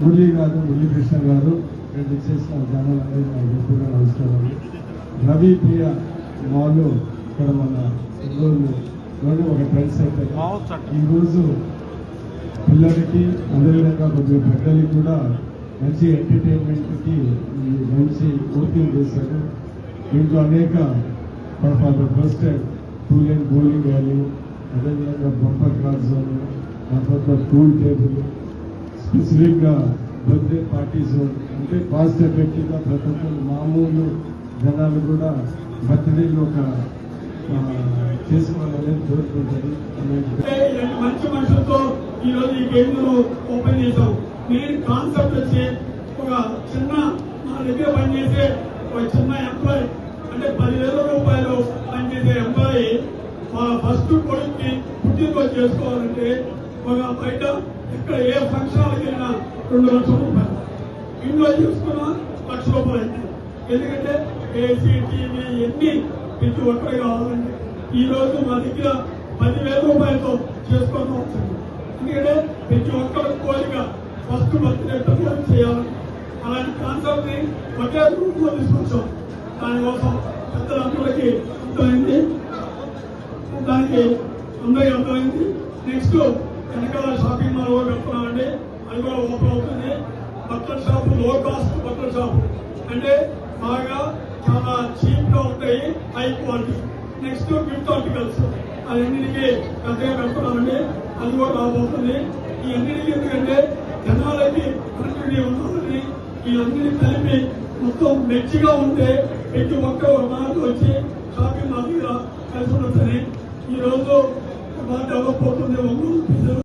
మురళి గారు మురళీ కృష్ణ గారు ఇక్కడ చేసిన జనాలు అనేది నాకు ఎక్కువగా నమస్కారం రవి ప్రియ మాలు ఇక్కడ మన లోని ఒక ట్రెండ్ సెట్ ఈరోజు పిల్లలకి అదేవిధంగా కొద్దిగా పెద్దలకి కూడా మంచి ఎంటర్టైన్మెంట్కి మంచి ఓపెన్ చేశారు. దీంట్లో అనేక for the first two line bowling alley అదేవిధంగా బంపర్ క్రాస్ జోన్ ఆ తర్వాత టూల్ టేబుల్ స్పెసిఫిక్గా బర్త్డే పార్టీస్ అంటే కాస్ట్ ఎఫెక్టివ్గా ప్రతి ఒక్కరు మామూలు జనాలు కూడా బర్త్డేలు ఒక చేసుకోవాలనేది కోరుకుంటారు. మంచి మనుషులతో ఈరోజు ఈ గేమ్ ఓపెన్ చేశాం. మెయిన్ కాన్సెప్ట్ వచ్చి ఒక చిన్న మా దగ్గర పనిచేసే ఒక చిన్న ఎంప్లాయీ అంటే పదివేల రూపాయలు పనిచేసే ఎంప్లాయీ మా ఫస్ట్ కొడుక్కి పుట్టినరోజు చేసుకోవాలంటే ఒక బయట ఇక్కడ ఏ ఫంక్షన్ వెళ్ళినా రెండు లక్షల రూపాయలు ఇంట్లో చూసుకున్నా లక్ష రూపాయలు అయితే. ఎందుకంటే ఏసీ టీవీ ఎన్ని ప్రతి ఒక్కరు కావాలండి. ఈ రోజు మా దగ్గర పదివేల రూపాయలతో చేసుకోవడం వచ్చింది ఎందుకంటే ప్రతి ఒక్కరి కోరిక ఫస్ట్ బర్త్డే ప్రజలు చేయాలి. అలాంటి కాన్సెప్ట్ని ఒకే రూపంలో తీసుకొచ్చాం. దానికోసం పెద్దలందరికీ అర్థమైంది. దానికి అందరికీ అర్థమైంది. నెక్స్ట్ వెనకాల షాపింగ్ మాల్ కూడా పెడుతున్నామండి అది కూడా ఓపెన్ అవుతుంది. బట్టల షాప్లో కాస్ట్ బట్టల షాప్. అంటే బాగా చాలా చీప్గా ఉంటాయి high quality next gift articles. అన్నిటికీ పెద్దగా పెడుతున్నామండి. అది కూడా రాబోతుంది. ఈ అన్నిటికీ ఎందుకంటే జనాలకి కనెక్టివిటీ ఉండాలని ఈ అన్నిటి కలిపి మొత్తం మెచ్చిగా ఉంటే ప్రతి ఒక్క మనకు వచ్చి షాపింగ్ మాల్ దగ్గర కలిసి ఉండొచ్చని. ఈ రోజు బాగా డెవలప్ అవుతుంది. ఒంగోలు